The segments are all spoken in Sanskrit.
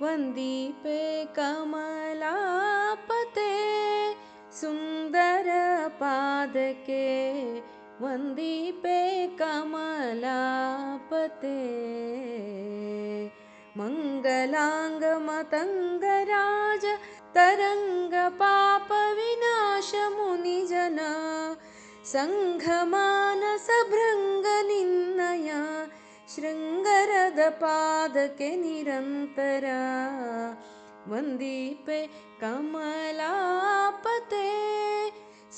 वन्दीपे कमलापते सुन्दरपादके वन्दीपे कमलापते मङ्गलाङ्गमतङ्गराज तरङ्गपापविनाशमुनिजना सङ्घमानसभृङ्गनिन्नया ಶೃಂಗರದ ಪಾದಕ್ಕೆ ನಿರಂತರ ವಂದೀಪೆ ಕಮಲಾಪತೆ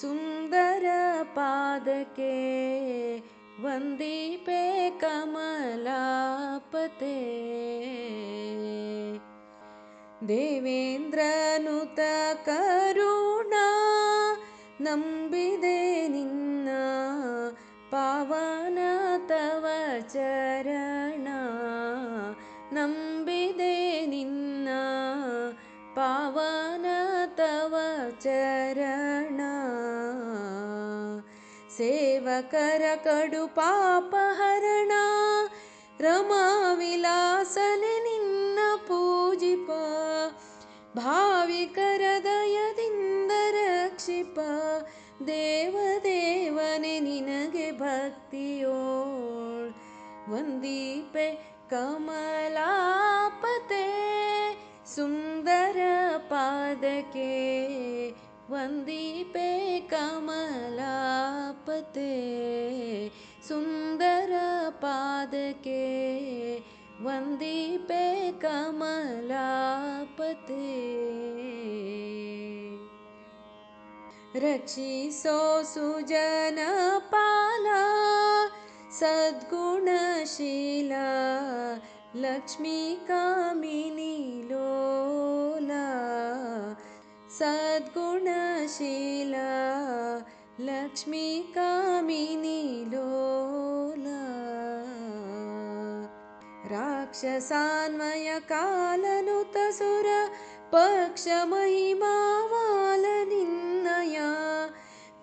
ಸುಂದರ ಪಾದಕ್ಕೆ ವಂದೀಪೆ ಕಮಲಾಪತೆ ದೇವೇಂದ್ರನುತ ಕರುಣ ನಂಬಿದೆ ನಿನ್ನ ಪಾವ ಶರಣ. ಸೇವಕರ ಕಡು ಪಾಪ ಹರಣ. ರಮಾ ವಿಲಾಸನೆ ನಿನ್ನ ಪೂಜಿಪ. ಭಾವಿಕರ ದಯದಿಂದ ರಕ್ಷಿಪ. ದೇವದೇವನೆ ನಿನಗೆ ಭಕ್ತಿಯೋ ವಂದೀಪೆ ಕಮಲಾಪತೆ ಸುಂದರ ಪಾದಕೆ. वन्दीपे कमलापते सुन्दरपादके वन्दीपे कमलापते। रक्षिसो सुजनपाला सद्गुणशीला लक्ष्मीकामिनी सद्गुणशीला लक्ष्मीकामिनी लोला। राक्षसान्वयकालनुतसुर पक्षमहिमावालनिन्नया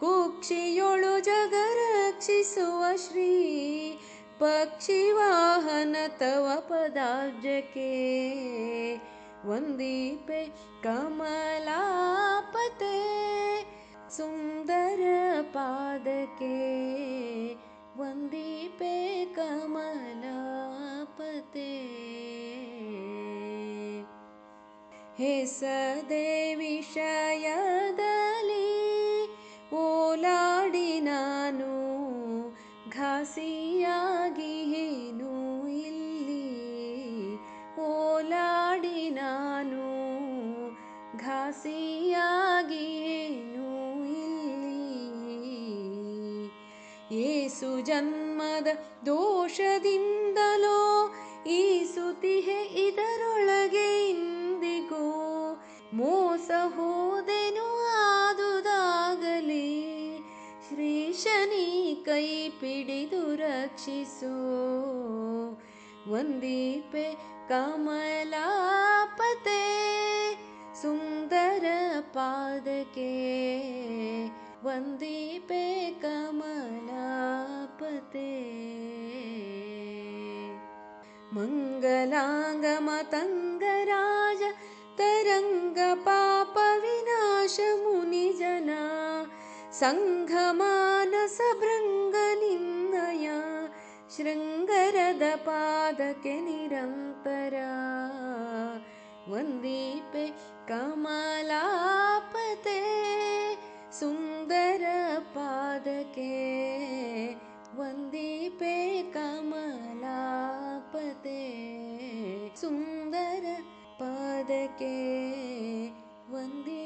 कुक्षियोळु जगरक्षिसुव श्री पक्षिवाहन तव पदाब्जके वन्दीपे कमलापते सुन्दरपादके वन्दीपे कमलापते। हेसदे विषयदलि ಏಸು ಜನ್ಮದ ದೋಷದಿಂದಲೋ ಈ ಸುತಿಹೆ ಇದರೊಳಗೆ ಇಂದಿಗೂ. ಮೋಸ ಹೋದೆನು ಆದುದಾಗಲಿ ಶ್ರೀ ಶನಿ ಕೈ ಪಿಡಿದು ರಕ್ಷಿಸೋ. ವಂದೀಪೆ ಕಮಲಾಪತೆ, ಸುಂದರ ಪಾದಕೆ वन्दीपे कमलापते। मङ्गलाङ्गमतङ्गराज तरङ्गपापविनाशमुनिजना सङ्घमानसभृङ्गनिन्दया शृङ्गरदपादके निरन्तरा। वन्दीपे कमलापते वन्दीपे कमलापते सुन्दरपादके वन्दीपे कमलापते